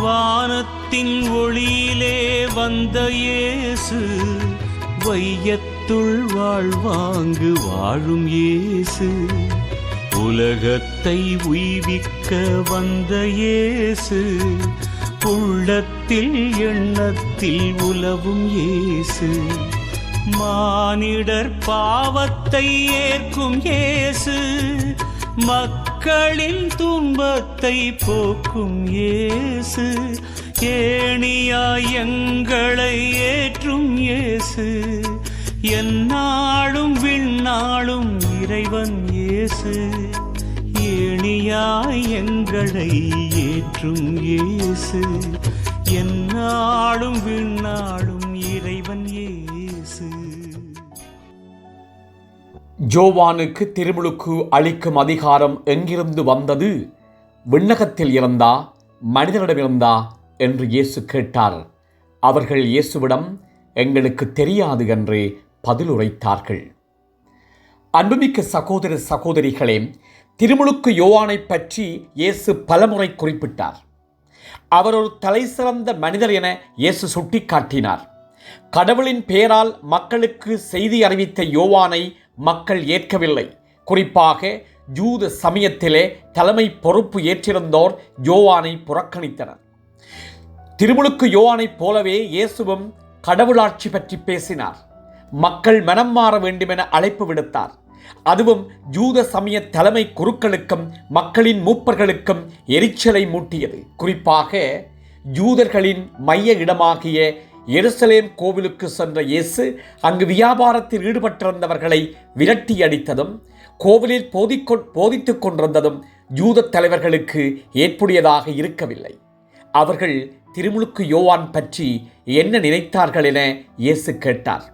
வானத்தின் ஒளியிலே வந்த இயேசு வையத்துள் வாழ்வாங்கு வாழும் இயேசு. உலகத்தை உய்விக்க வந்த இயேசு உள்ளத்தில் எண்ணத்தில் உலவும் இயேசு. மானிடர் பாவத்தை ஏற்கும் இயேசு மக்களின் துன்பத்தை போக்கும் இயேசு. ஏணியாய் எங்களை ஏற்றும் இயேசு. எந்நாளும் விண்ணாளும் இறைவன் இயேசு. ஏணியாய் எங்களை ஏற்றும் இயேசு. எந்நாளும் ஜோவானுக்கு திருமுழுக்கு அளிக்கும் அதிகாரம் எங்கிருந்து வந்தது? விண்ணகத்தில் இருந்தா மனிதனிடமிருந்தா என்று இயேசு கேட்டார். அவர்கள் இயேசுவிடம் எங்களுக்கு தெரியாது என்று பதிலுரைத்தார்கள் அன்புமிக்க சகோதர சகோதரிகளே திருமுழுக்கு யோவானை பற்றி இயேசு பலமுறை குறிப்பிட்டார். அவர் ஒரு தலை சிறந்த மனிதர் என இயேசு சுட்டிக்காட்டினார். கடவுளின் பெயரால் மக்களுக்கு செய்தி அறிவித்த யோவானை மக்கள் ஏற்கவில்லை. குறிப்பாக ஜூத சமயத்திலே தலைமை பொறுப்பு ஏற்றிருந்தோர் யோவானை புறக்கணித்தனர். திருமுழுக்கு யோவானைப் போலவே இயேசுவும் கடவுளாட்சி பற்றி பேசினார். மக்கள் மனம் மாற வேண்டுமென அழைப்பு விடுத்தார். அதுவும் ஜூத சமய தலைமை குருக்களுக்கும் மக்களின் மூப்பர்களுக்கும் எரிச்சலை மூட்டியது. குறிப்பாக ஜூதர்களின் மைய இடமாகிய எருசலேம் கோவிலுக்கு சென்ற இயேசு அங்கு வியாபாரத்தில் ஈடுபட்டிருந்தவர்களை விரட்டி அடித்ததும் கோவிலில் போதிக்கொ போதித்துக் கொண்டிருந்ததும் யூத தலைவர்களுக்கு ஏற்புடையதாக இருக்கவில்லை. அவர்கள் திருமுழுக்கு யோவான் பற்றி என்ன நினைத்தார்கள் என இயேசு கேட்டார்.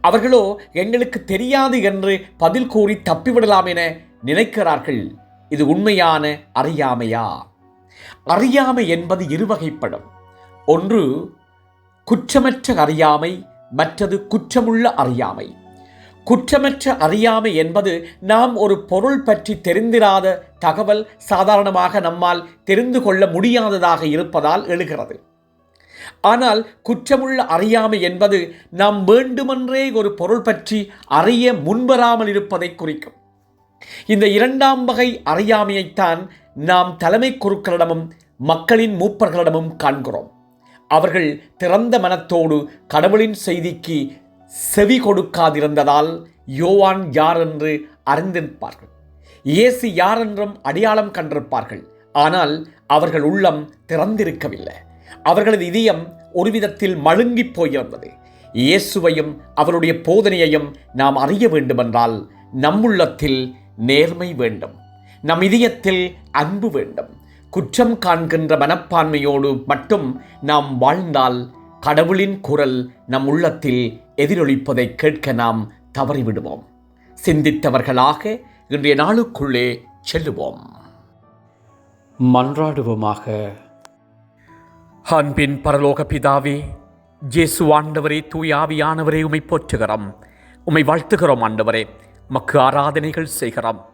அவர்களோ எங்களுக்கு தெரியாது என்று பதில் கூறி தப்பிவிடலாம் என நினைக்கிறார்கள். இது உண்மையான அறியாமையா? அறியாமை என்பது இருவகைப்படும். ஒன்று குற்றமற்ற அறியாமை மற்றது குற்றமுள்ள அறியாமை. குற்றமற்ற அறியாமை என்பது நாம் ஒரு பொருள் பற்றி தெரிந்திராத தகவல் சாதாரணமாக நம்மால் தெரிந்து கொள்ள முடியாததாக இருப்பதால் எழுகிறது. ஆனால் குற்றமுள்ள அறியாமை என்பது நாம் வேண்டுமென்றே ஒரு பொருள் பற்றி அறிய முன்வராமல் இருப்பதை குறிக்கும். இந்த இரண்டாம் வகை அறியாமையைத்தான் நாம் தலைமை குருக்களிடமும் மக்களின் மூப்பர்களிடமும் காண்கிறோம். அவர்கள் திறந்த மனத்தோடு கடவுளின் செய்திக்கு செவி கொடுக்காதிருந்ததால் யோவான் யார் என்று அறிந்திருப்பார்கள்? இயேசு யார் என்றும் அடையாளம் கண்டிருப்பார்கள். ஆனால் அவர்கள் உள்ளம் திறந்திருக்கவில்லை. அவர்களது இதயம் ஒரு விதத்தில் மழுங்கி போயிருந்தது. இயேசுவையும் அவருடைய போதனையையும் நாம் அறிய வேண்டுமென்றால் நம்முள்ளத்தில் நேர்மை வேண்டும். நம் இதயத்தில் அன்பு வேண்டும். குற்றம் காண்கின்ற மனப்பான்மையோடு மட்டும் நாம் வாழ்ந்தால் கடவுளின் குரல் நம் உள்ளத்தில் எதிரொலிப்பதை கேட்க நாம் தவறிவிடுவோம். சிந்தித்தவர்களாக இன்றைய நாளுக்குள்ளே செல்லுவோம். மன்றாடுவோமாக. அன்பின் பரலோக பிதாவே ஜேசு ஆண்டவரே தூயாவியானவரே உமை போற்றுகிறோம். உமை வாழ்த்துகிறோம் ஆண்டவரே. மக்கு ஆராதனைகள் செய்கிறோம்.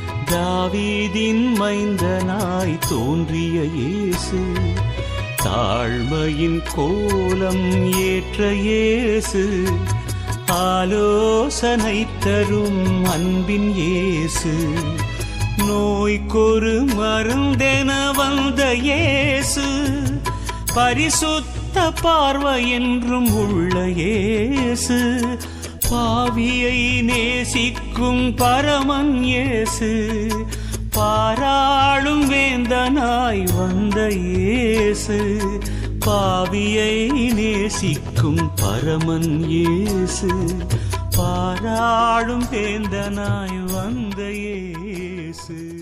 தாவீதின் மைந்தனாய் தோன்றிய இயேசு தாழ்மையின் கோலம் ஏற்ற இயேசு ஆலோசனை தரும் அன்பின் இயேசு நோய்க்கொரு மருந்தென வந்த இயேசு பரிசுத்த பார்வை என்றும் உள்ள இயேசு பாவியை நேசிக்கும் பரமன் இயேசு. பாராளும் வேந்தனாய் வந்த இயேசு. பாவியை நேசிக்கும் பரமன் இயேசு. பாராளும் வேந்தனாய் வந்த இயேசு.